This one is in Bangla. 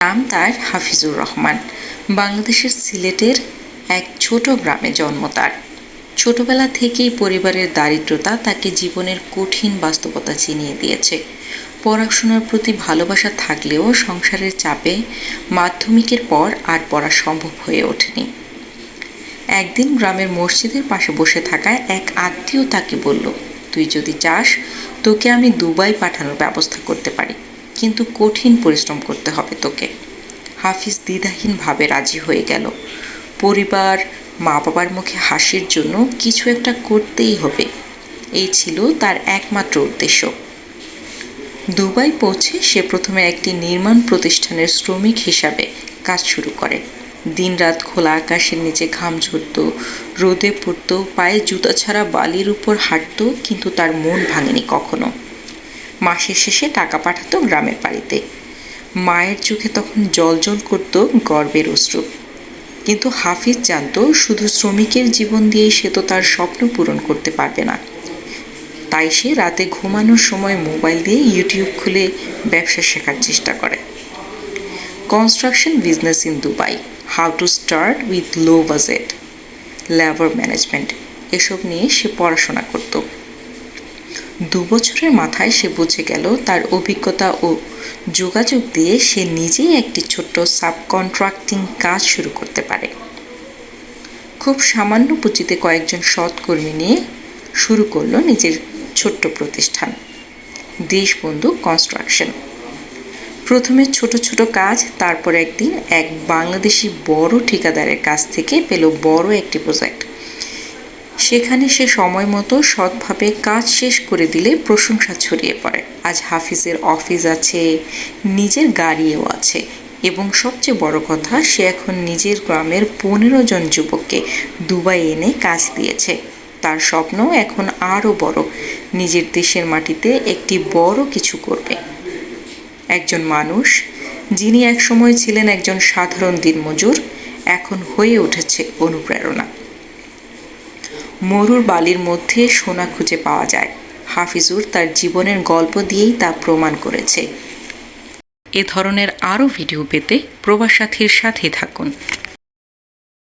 নাম তার হাফিজুর রহমান। বাংলাদেশের সিলেটের এক ছোট গ্রামে জন্ম তার। ছোটবেলা থেকেই পরিবারের দারিদ্রতা তাকে জীবনের কঠিন বাস্তবতা চিনিয়ে দিয়েছে। পড়াশোনার প্রতি ভালোবাসা থাকলেও সংসারের চাপে মাধ্যমিকের পর আর পড়া সম্ভব হয়ে ওঠেনি। একদিন গ্রামের মসজিদের পাশে বসে থাকা এক আত্মীয় তাকে বলল, তুই যদি চাস, তোকে আমি দুবাই পাঠানোর ব্যবস্থা করতে পারি। কিন্তু কঠিন পরিশ্রম করতে হবে তোকে। হাফিজ দ্বিধাহীনভাবে রাজি হয়ে গেল। পরিবার মা বাবার মুখে হাসির জন্য কিছু একটা করতেই হবে। এই ছিল তার একমাত্র উদ্দেশ্য। দুবাই পৌঁছে সে প্রথমে একটি নির্মাণ প্রতিষ্ঠানের শ্রমিক হিসাবে কাজ শুরু করে। দিনরাত খোলা আকাশের নিচে ঘাম ঝরত, রোদে পড়তো, পায়ে জুতা ছাড়া বালির উপর হাঁটতো, কিন্তু তার মন ভাঙেনি কখনো। মাসের শেষে টাকা পাঠাতো গ্রামের বাড়িতে। মায়ের চোখে তখন জল জল করত গর্বের অশ্রু। কিন্তু হাফিজ জানত, শুধু শ্রমিকের জীবন দিয়েই সে তো তার স্বপ্ন পূরণ করতে পারবে না। তাই সে রাতে ঘুমানোর সময় মোবাইল দিয়ে ইউটিউব খুলে ব্যবসা শেখার চেষ্টা করে। Construction business in Dubai, how to start with low budget, labour management, এসব নিয়ে সে পড়াশোনা করত। দু বছরের মাথায় সে বুঝে গেল তার অভিজ্ঞতা ও যোগাযোগ দিয়ে সে নিজেই একটি ছোট্ট সাবকন্ট্রাক্টিং কাজ শুরু করতে পারে। খুব সামান্য পুঁজিতে কয়েকজন সৎকর্মী নিয়ে শুরু করল নিজের ছোট্ট প্রতিষ্ঠান, দেশবন্ধু কনস্ট্রাকশন। প্রথমে ছোট ছোট কাজ, তারপর একদিন এক বাংলাদেশি বড় ঠিকাদারের কাছ থেকে পেল বড় একটি প্রজেক্ট। সেখানে সে সময় মতো সৎভাবে কাজ শেষ করে দিলে প্রশংসা ছড়িয়ে পড়ে। আজ হাফিজের অফিস আছে, নিজের গাড়িও আছে এবং সবচেয়ে বড় কথা, সে এখন নিজের গ্রামের পনেরো জন যুবককে দুবাই এনে কাজ দিয়েছে। তার স্বপ্ন এখন আরও বড়। নিজের দেশের মাটিতে একটি বড় কিছু করবে। একজন মানুষ, যিনি একসময় ছিলেন একজন সাধারণ দিনমজুর, এখন হয়ে উঠেছে অনুপ্রেরণা। মরুর বালির মধ্যে সোনা খুঁজে পাওয়া যায়। হাফিজুর তার জীবনের গল্প দিয়েই তা প্রমাণ করেছে। এ ধরনের আরও ভিডিও পেতে প্রবাসাথীর সাথে থাকুন।